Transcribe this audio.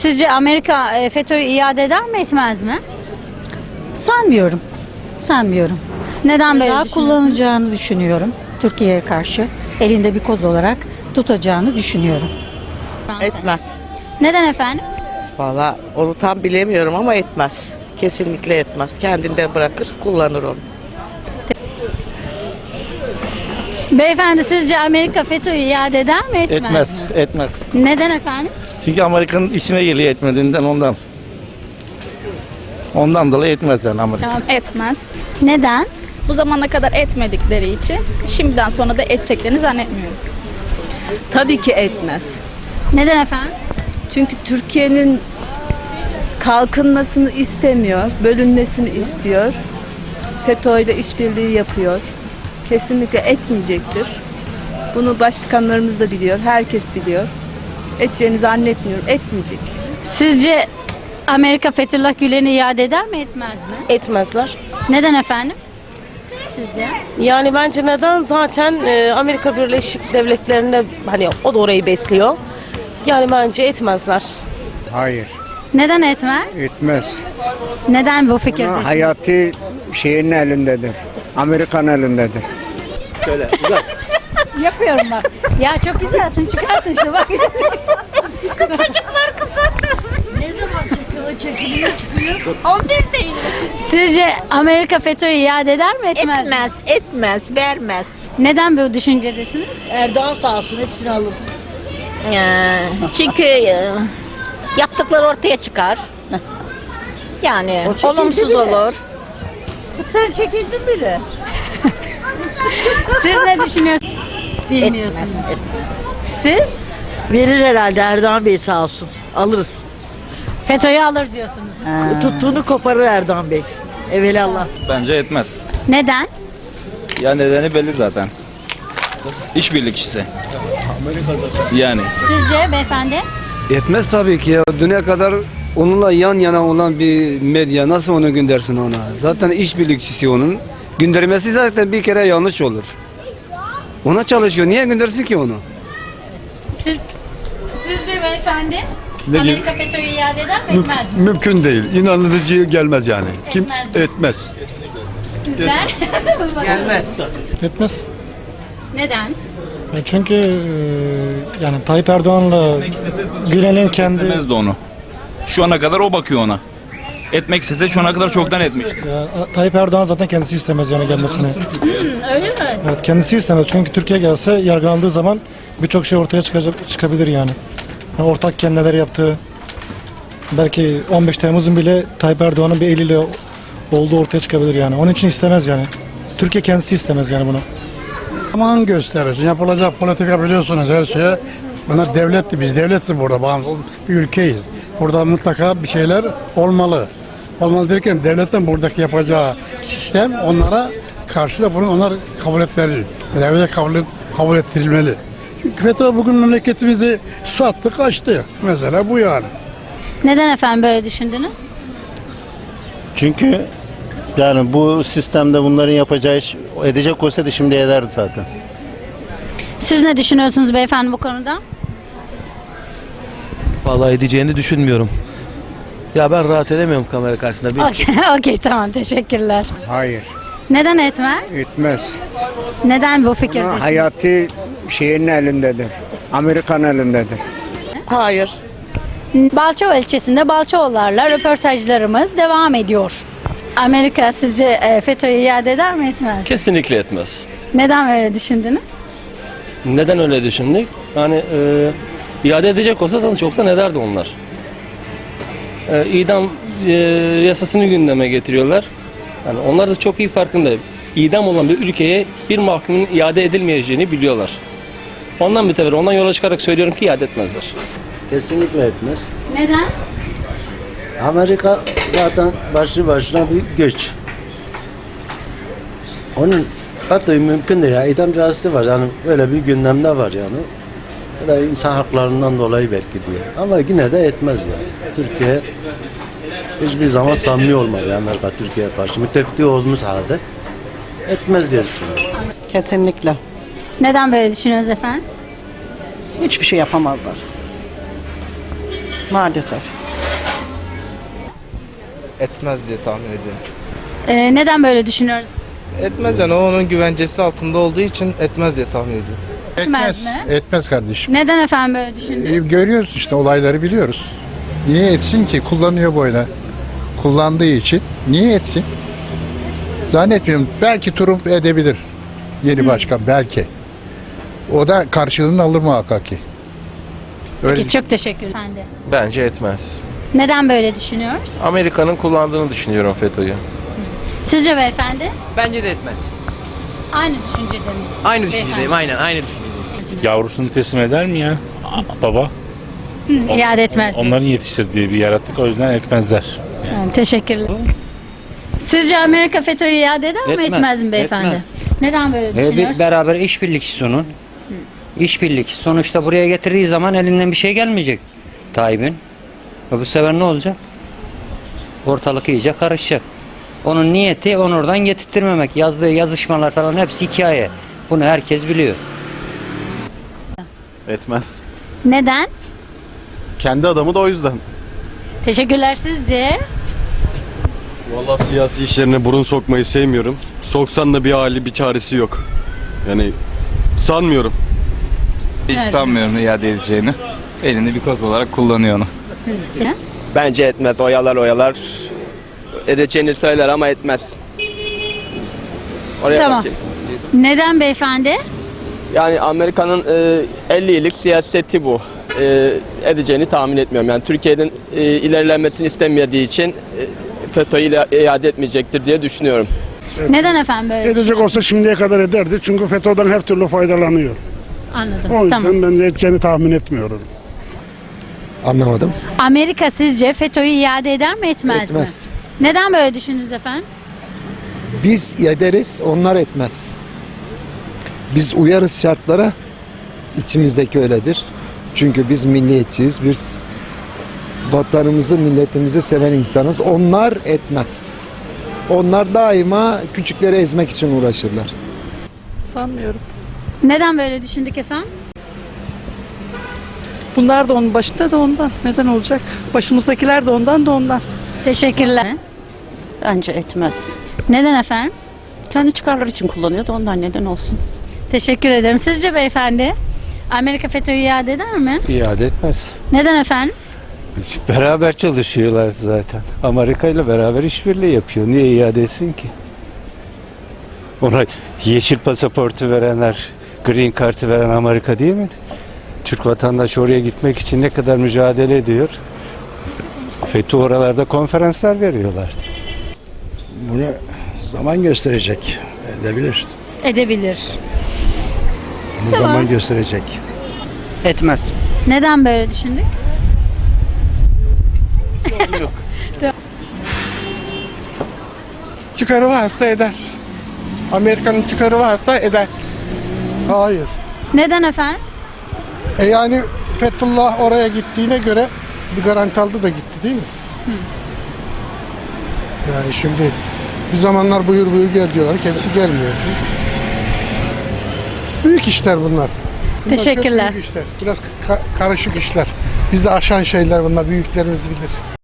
sizce Amerika e, FETÖ'yü iade eder mi etmez mi? Sanmıyorum. Sanmıyorum. Neden böyle Daha kullanacağını düşünüyorum. Türkiye'ye karşı elinde bir koz olarak tutacağını düşünüyorum. Etmez. Neden efendim? Valla onu tam bilemiyorum ama etmez. Kesinlikle etmez. Kendinde bırakır, kullanır onu. Beyefendi sizce Amerika FETÖ'yü iade eder mi etmez, Etmez, mi? etmez. Neden efendim? Çünkü Amerika'nın içine geliyor etmediğinden ondan. Ondan dolayı etmez yani Amerika. Tamam etmez. Neden? Bu zamana kadar etmedikleri için şimdiden sonra da edeceklerini zannetmiyorum. Tabii ki etmez. Neden efendim? Çünkü Türkiye'nin kalkınmasını istemiyor, bölünmesini istiyor. FETÖ'yle işbirliği yapıyor. Kesinlikle etmeyecektir. Bunu başkanlarımız da biliyor, herkes biliyor. Edeceğini zannetmiyorum, etmeyecek. Sizce Amerika Fethullah Gülen'i iade eder mi etmez mi? etmezler. Neden efendim? Sizce? Yani bence neden zaten e, Amerika Birleşik Devletleri'nde hani o da orayı besliyor. Yani bence etmezler. Hayır, Neden etmez? etmez. Neden bu fikirde? Ama hayati şeyin elindedir. Amerikan elindedir. Yapıyorum bak. Ya çok güzelsin çıkarsın şu bak. Sizce Amerika FETÖ'yü iade eder mi etmez mi? Etmez, etmez, vermez. Neden bu düşüncedesiniz? Erdoğan sağ olsun hepsini alın. çünkü e, yaptıkları ortaya çıkar. Yani olumsuz olur. Sen çekildin bile. Siz ne düşünüyorsunuz? Bilmiyorsunuz. Siz? Verir herhalde Erdoğan Bey sağ olsun. Alır. FETÖ'yü alır diyorsunuz. Tuttuğunu koparır Erdoğan Bey. Evelallah. Bence etmez. Neden? Ya nedeni belli zaten. İşbirlikçisi. Yani. Sizce beyefendi? Etmez tabii ki ya. Düne kadar onunla yan yana olan bir medya nasıl onu göndersin ona? Zaten işbirlikçisi onun. Göndermesi zaten bir kere yanlış olur. Ona çalışıyor. Niye göndersin ki onu? Siz, sizce beyefendi? Amerika FETÖ'yü iade eder mi etmez mi? Mümkün değil. İnanıcı gelmez yani. Kim Etmez. etmez. Sizler? Etmez. Neden? E, Çünkü e, yani Tayyip Erdoğan'la Gülen'in kendi İstemezdi onu. Şu ana kadar o bakıyor ona. Etmek istese şu ana kadar çoktan etmişti. Ya, Tayyip Erdoğan zaten kendisi istemez yani gelmesini. Öyle mi? Evet kendisi istemez çünkü Türkiye gelse yargılandığı zaman birçok şey ortaya çıkacak çıkabilir yani. Yani ortakken neler yaptığı belki 15 Temmuz'un bile Tayyip Erdoğan'ın bir eliyle olduğu ortaya çıkabilir yani. Onun için istemez yani. Türkiye kendisi istemez yani bunu. Zaman gösterir. Yapılacak politika biliyorsunuz her şeye. Bunlar devletti. Biz devletiz burada. Bağımsız bir ülkeyiz. Burada mutlaka bir şeyler olmalı. Olmalı derken devletten buradaki yapacağı sistem onlara karşı da bunu onlar kabul etmeli. Yani kabul, kabul ettirilmeli. Çünkü FETÖ bugün memleketimizi sattı kaçtı. Mesela bu yani. Neden efendim böyle düşündünüz? Çünkü yani bu sistemde bunların yapacağı iş edecek olsaydı şimdi ederdi zaten. Siz ne düşünüyorsunuz beyefendi bu konuda? Vallahi edeceğini düşünmüyorum. Ya ben rahat edemiyorum kamera karşısında. Okey, okey tamam teşekkürler. Hayır, Neden etmez? etmez. Neden bu fikirdesiniz? hayati şeyin elindedir. Amerikan elindedir. Hayır. Balçova ilçesinde Balçoğullarla röportajlarımız devam ediyor. Amerika sizce e, FETÖ'yü iade eder mi etmez? Kesinlikle etmez. Neden böyle düşündünüz? Neden öyle düşündük? Yani e, iade edecek olsa da çoktan ederdi onlar. E, idam e, yasasını gündeme getiriyorlar. Yani onlar da çok iyi farkında. İdam olan bir ülkeye bir mahkumun iade edilmeyeceğini biliyorlar. Ondan mütevelli, ondan yola çıkarak söylüyorum ki iade etmezler. Kesinlikle etmez. Neden? Amerika zaten başlı başına bir güç. Onun hatta mümkün değil ya. İdam cezası var yani öyle bir gündemde var yani. Ya da insan haklarından dolayı belki diye. Ama yine de etmez yani. Türkiye hiçbir zaman samimi olmadı Amerika Türkiye'ye karşı. Müttefiki olduğumuz halde etmez diye düşünüyorum. Kesinlikle. Neden böyle düşünüyorsunuz efendim? Hiçbir şey yapamazlar. Maalesef. Etmez diye tahmin ediyorum. Ee, neden böyle düşünüyoruz? Etmez yani o onun güvencesi altında olduğu için etmez diye tahmin ediyorum. Etmez mi? Etmez kardeşim. Neden efendim böyle düşündük? görüyoruz işte olayları biliyoruz. Niye etsin ki? Kullanıyor böyle. Kullandığı için. Niye etsin? Zannetmiyorum. Belki Trump edebilir. Yeni başkan belki. O da karşılığını alır muhakkak ki. Peki çok teşekkür ederim. Efendim. Bence etmez. Neden böyle düşünüyoruz? Amerika'nın kullandığını düşünüyorum FETÖ'yü. Sizce beyefendi? Bence de etmez. Aynı düşüncede miyiz? Aynı düşüncedeyim, aynen aynı düşüncedeyim. Yavrusunu teslim eder mi ya? Baba. Hı, iade etmez. Onların yetiştirdiği bir yaratık o yüzden etmezler. Yani teşekkürler. Sizce Amerika FETÖ'yü iade eder mi Etmez, etmez mi beyefendi? etmez. Neden böyle düşünüyoruz? beraber işbirlikçisi onun. İşbirlikçi. Sonuçta buraya getirdiği zaman elinden bir şey gelmeyecek Tayyip'in. Ve bu sefer ne olacak? Ortalık iyice karışacak. Onun niyeti onu oradan getirtmemek. Yazdığı yazışmalar falan hepsi hikaye. Bunu herkes biliyor. Etmez. Neden? Kendi adamı da o yüzden. Teşekkürler sizce? Vallahi siyasi işlerine burun sokmayı sevmiyorum. Soksan da bir hali bir çaresi yok. Yani sanmıyorum. Hiç sanmıyorum iade edeceğini. Elinde bir koz olarak kullanıyor onu. Bence etmez. Oyalar oyalar. Edeceğini söyler ama etmez. Oraya Tamam. bakayım. Neden beyefendi? Yani Amerika'nın e, 50 yıllık siyaseti bu. E, edeceğini tahmin etmiyorum. Yani Türkiye'nin e, ilerlemesini istemediği için e, FETÖ'yü iade etmeyecektir diye düşünüyorum. Neden efendim böyle Edecek olsa şimdiye kadar ederdi. Çünkü FETÖ'den her türlü faydalanıyor. Anladım. O yüzden Tamam. ben de edeceğini tahmin etmiyorum. Anlamadım. Amerika sizce FETÖ'yü iade eder mi etmez, mi? Neden böyle düşündünüz efendim? Biz ederiz, onlar etmez. Biz uyarız şartlara. İçimizdeki öyledir. Çünkü biz milliyetçiyiz. Biz vatanımızı, milletimizi seven insanız. Onlar etmez. Onlar daima küçükleri ezmek için uğraşırlar. Sanmıyorum. Neden böyle düşündük efendim? Bunlar da onun başında da ondan. Neden olacak? Başımızdakiler de ondan da ondan. Teşekkürler. Bence etmez. Neden efendim? Kendi çıkarları için kullanıyordu ondan neden olsun. Teşekkür ederim. Sizce beyefendi? Amerika FETÖ'yü iade eder mi? İade etmez. Neden efendim? Beraber çalışıyorlar zaten. Amerika ile beraber işbirliği yapıyor. Niye iade etsin ki? Ona yeşil pasaportu verenler, green kartı veren Amerika değil mi? Türk vatandaşı oraya gitmek için ne kadar mücadele ediyor. FETÖ oralarda konferanslar veriyorlardı. Bunu zaman gösterecek. Edebilir. Edebilir. Bunu Tamam. zaman gösterecek. Etmez. Neden böyle düşündük? Çıkarı varsa eder. Amerika'nın çıkarı varsa eder. Hayır. Neden efendim? E yani Fethullah oraya gittiğine göre bir garanti aldı da gitti değil mi? Yani şimdi bir zamanlar buyur buyur gel diyorlar. Kendisi gelmiyor. Büyük işler bunlar. Bunlar Teşekkürler. Büyük işler. Biraz ka- karışık işler. Bizi aşan şeyler bunlar. Büyüklerimiz bilir.